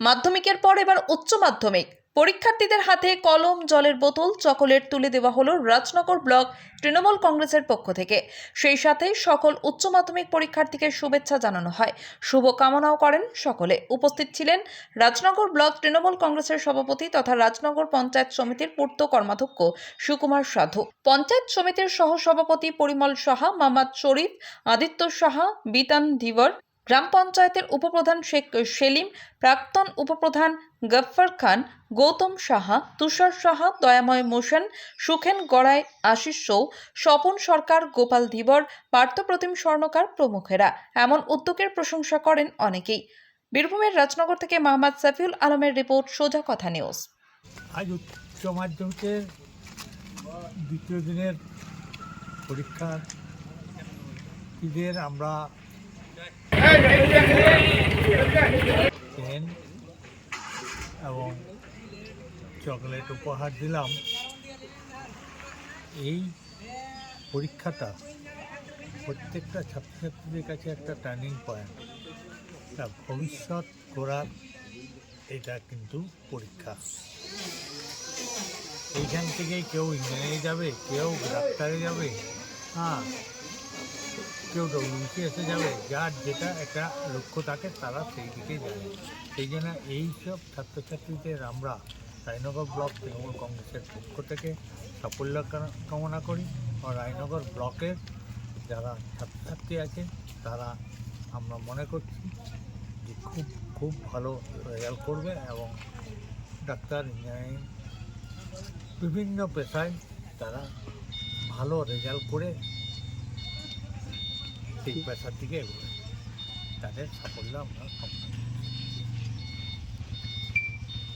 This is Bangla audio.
মাধ্যমিকের পর এবার উচ্চ মাধ্যমিক। পরীক্ষার্থীদের হাতে কলম, জলের বোতল, চকোলেট তুলে দেওয়া হলো রাজনগর ব্লক তৃণমূল কংগ্রেসের পক্ষ থেকে। সেই সাথে সকল উচ্চ মাধ্যমিক পরীক্ষার্থীকে শুভেচ্ছা জানানো হয়। শুভ কামনাও করেন সকলে। উপস্থিত ছিলেন রাজনগর ব্লক তৃণমূল কংগ্রেসের সভাপতি তথা রাজনগর পঞ্চায়েত সমিতির পূর্ত কর্মাধ্যক্ষ সুকুমার সাধু। পঞ্চায়েত সমিতির সহসভাপতি পরিমল সাহা মোহাম্মদ শরীফ, আদিত্য সাহা, বিতান ধীবর গ্রাম পঞ্চায়েতের উপপ্রধান শেখ সেলিম, প্রাক্তন উপপ্রধান গফফর খান, গৌতম সাহা, তুষার সাহা, দয়াময় মোশন, সুখেন গড়াই, আশিস সৌ, স্বপন সরকার, গোপাল ধীবর, পার্থপ্রতিম স্বর্ণকার প্রমুখেরা। এমন উদ্যোগের প্রশংসা করেন অনেকেই। বীরভূমের রাজনগর থেকে মোহাম্মদ সাফিউল আলমের রিপোর্ট, সোজা কথা নিউজ। আজ উচ্চ মাধ্যমিকের দ্বিতীয় দিনের পরীক্ষার ঈদের আমরা পেন এবং চকলেট উপহার দিলাম। এই পরীক্ষাটা প্রত্যেকটা ছাত্রছাত্রীদের কাছে একটা টার্নিং পয়েন্ট তা ভবিষ্যৎ করার এটা কিন্তু পরীক্ষা। এইখান থেকে কেউ ইঞ্জিনিয়ারিং যাবে, কেউ ডাক্তারে যাবে। হ্যাঁ। কেউ ডব্লিউসি এসে যাবে, যার যেটা একটা লক্ষ্য থাকে তারা সেই দিকে যাবে সেই জন্য এইসব ছাত্রছাত্রীদের আমরা রায়নগর ব্লক তৃণমূল কংগ্রেসের পক্ষ থেকে সাফল্য কামনা করি। ও রায়নগর ব্লকের যারা ছাত্রছাত্রী আছে, তারা আমরা মনে করছি যে খুব খুব ভালো রেজাল্ট করবে এবং ডাক্তার, ইঞ্জিনিয়ারিং বিভিন্ন পেশায় তারা ভালো রেজাল্ট করে সেই পেশার দিকে এগোবে তাদের সাফল্য আমরা কম করি।